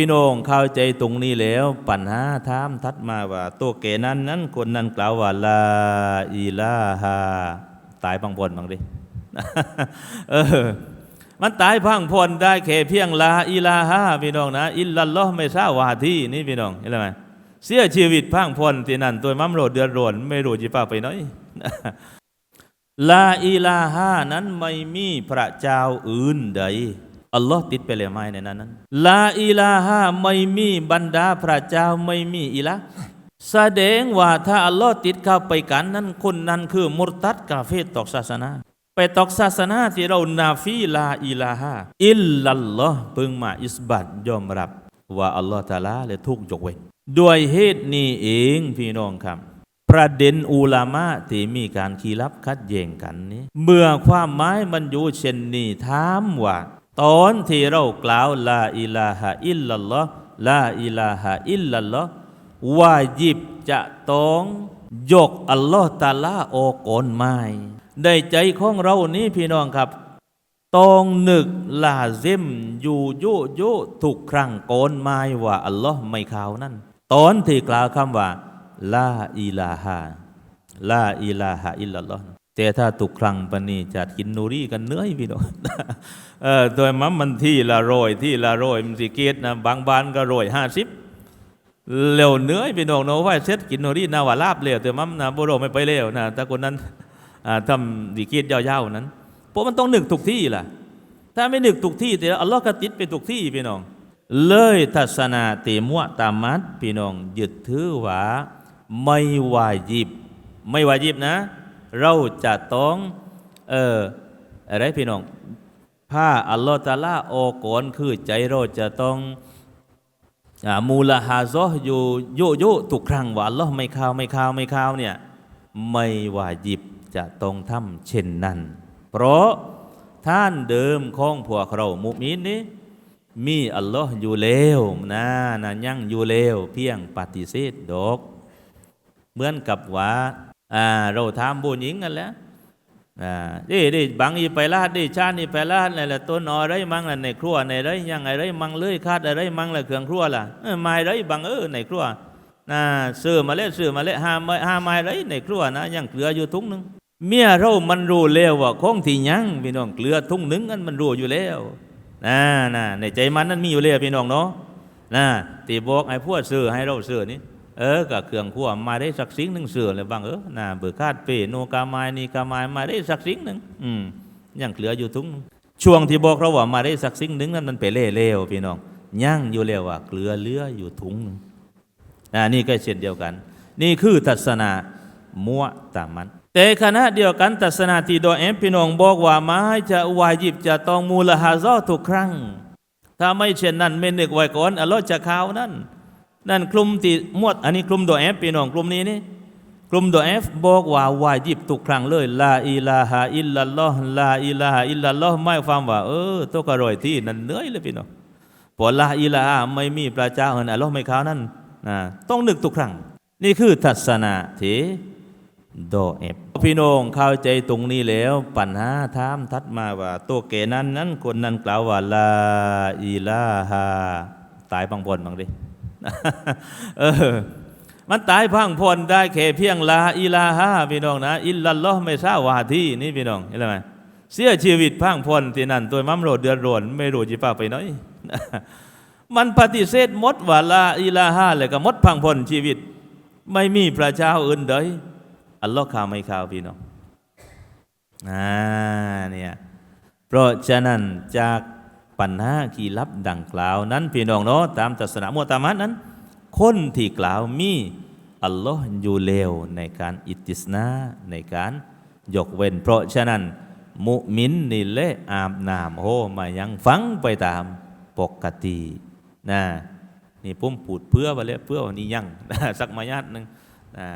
พี่น้องเข้าใจตรงนี้แล้ว ปัญหาถามทัดมาว่า ตัวเกนั้นนั้นคนนั้นกล่าวว่าลาอิลาฮาตายพังพลบางดิเออมันตายพังพลได้แค่เพียงลาอิลาฮาพี่น้องนะ อิลลัลลอฮ์ไม่ทราบว่าที่นี่พี่น้องเห็นไหมเสียชีวิตพังพลที่นั่นตัวมัมโรดเดือดร้อนไม่รู้จีป้าไปไหนลาอิลาฮานั้นไม่มีพระเจ้าอื่นใด อัลลอฮ์ติดไปเลยไหมในนั้นนั้นลาอิลาฮาไม่มีบรรดาพระเจ้าไม่มีอิละแสดงว่าถ้าอัลลอฮ์ติดเข้าไปกันนั้นคนนั้นคือมุรตัดกาเฟตตอกศาสนา ไปตอกศาสนาที่เรานาฟีลาอิลาฮาอิลลัลลอฮ์เพิ่งมาอิสบัตยอมรับ ว่าอัลลอฮ์ตาลาและทุกยกเว้นด้วยเหตุนี้เองพี่น้องครับประเด็นอุลามะที่มีการคีรับคัดแย้งกันนี้ เมื่อความหมายมันอยู่เช่นนี้ถามว่า ตอนที่เรากล่าวลาอิลาฮะอิลลัลลอฮ์ลาอิลาฮะอิลลัลลอฮ์วาจิบจะต้องยกอัลลอฮ์ตาลาออกก่อนไม้ได้ใจของเรานี้พี่น้องครับต้องนึกลาเซมอยู่โยโยทุกครั้งก่อนไม้ว่าอัลลอฮ์ไม่ข่าวนั่นตอนที่กล่าวคำว่าลาอิลาฮาลาอิลาฮะอิลลัลลอฮ์ แต่ถ้าทุกครั้งปนนี้จะกินนูรีกันเนื่อยพี่น้องเออโดยมัมมันที่ละโรยที่ละโรยมันสิเกตนะบางบ้านก็โรยห้าสิบเร็วเนื่อยพี่น้องเนาะว่าเซ็ตกินนูรีนาวาลาบเร็วแต่มัมนะบุโรไม่ไปเร็วนะแต่คนนั้นทำดีเกตยาวๆนั้นเพราะมันต้องหนึกถูกที่ล่ะ ถ้าไม่หนึกถูกที่แต่อัลลอฮ์ก็ติดไปถูกที่พี่น้อง เลยทัศนาเตมัวตามัดพี่น้องยึดถือว่าไม่วาจิบ ไม่วาจิบนะ เราจะต้องเอออะไรพี่น้องผ้าอัลลอฮ์ตาลาออกก่อนคือใจเราจะต้องอมูลฮาซออยู่โยโย่ทุกครั้งว่าอัลลอฮ์ไม่ข่าวไม่ข่าวไม่ข่าวเนี่ยไม่ว่าจิบจะต้องทำเช่นนั้น เพราะท่านเดิมของพวกเรามุมินนี้มีอัลลอฮ์อยู่แล้วนะนะยั่งอยู่แล้วเพียงปฏิเสธดอก เหมือนกับว่า อ่าเราทำบุญหญิงกันแล้วอ่าดิดิบางอีไปลาดดิชาตินี่ไปลาดอะไรต้นอะไรมั่งล่ะในครัวในไรยังอะไรมั่งเลยคาดอะไรมั่งล่ะเครื่องครัวล่ะเออไม้ไรบางเออในครัวนะซื้อมาเละซื้อมาเละห้าไม้ห้าไม้ไรในครัวนะยังเกลืออยู่ทุงหนึงเมียเรามันรู้แล้วว่าของที่ยังพี่น้องเกลือทุ่งหนึงอันมันรู้อยู่แล้วนะนะในใจมันนั้นมีอยู่เลยพี่น้องเนาะนะตีบอกไอ้พวกซื้อให้เราซื้อนี่ เออกับเครื่องขั้วมาได้สักสิ่งหนึ่งซื้อเลยบางเออนะเบิกคาดเปโนกามายนีกามายมาได้สักสิ่งหนึ่งอืมยังเหลืออยู่ทุงช่วงที่บอกเราว่ามาได้สักสิ่งหนึ่งนั้นมันไปเล่เล้วพี่น้องยังอยู่แล้วว่าเกลือเลืออยู่ถุงหนึ่งอ่านี่ก็เช่นเดียวกัน นี่คือทัศนามัวตามันแต่ขณะเดียวกันทัศนาที่โดยเอ็มพี่น้องบอกว่าไม้จะวายิบจะต้องมูลฮาซอทุกครั้ง ถ้าไม่เช่นนั้นไม่นึกไว้ก่อนอัลลอฮ์จะข่าวนั่น นั่นกลุ่มที่มวดอันนี้กลุ่มโดยเอฟพี่น้องกลุ่มนี้นี่กลุ่มโดยเอฟบอกว่าวายิบทุกครั้งเลยลาอิลาฮะอิลลัลลอฮ์ลาอิลาฮะอิลลัลลอฮ์ไม่ความว่าเออตัวกระรอยที่นั่นเหนื่อยเลยพี่น้องพอลาอิลาฮะไม่มีพระเจ้าเห็นอัลลอฮ์ไม่ข่าวนั่นนะต้องนึกทุกครั้ง นี่คือทัศนะที่โดเอฟพี่น้องเข้าใจตรงนี้แล้ว ปัญหาถามทัดมาว่า ตัวเกนั้นนั้นคนนั้นกล่าวว่าลาอิลาฮาตายพังพลบางดิ เออ มันตายพังพลได้แค่เพียงลาอิลาฮาพี่น้องนะ อิลลัลลอฮ์ไม่ทราบว่าที่นี่พี่น้องเห็นไหมเสียชีวิตพังพลที่นั่นตัวมัมโรดเดือดร้อนไม่รู้จีป้าไปไหนมันปฏิเสธมดว่าลาอิลาฮาเลยก็มดพังพลชีวิต ไม่มีพระเจ้าอื่นใดอัลลอฮ์ข่าวไม่ข่าวพี่น้องอ่าเนี่ยเพราะฉะนั้นจาก ปัญหาที่ลับดังกล่าวนั้นพี่น้องเนาะตามศาสนามุตามัดนั้น คนที่กล่าวมีอัลลอฮ์อยู่เลวในการอิติสนาในการยกเว้น เพราะฉะนั้น มุมินนี่เละอาบน้ำโฮมายังฟังไปตามปกตินะนี่พุ่มปูดเพื่อไปเลยเพื่อวันนี้ยังสักมาญาติหนึ่งนะ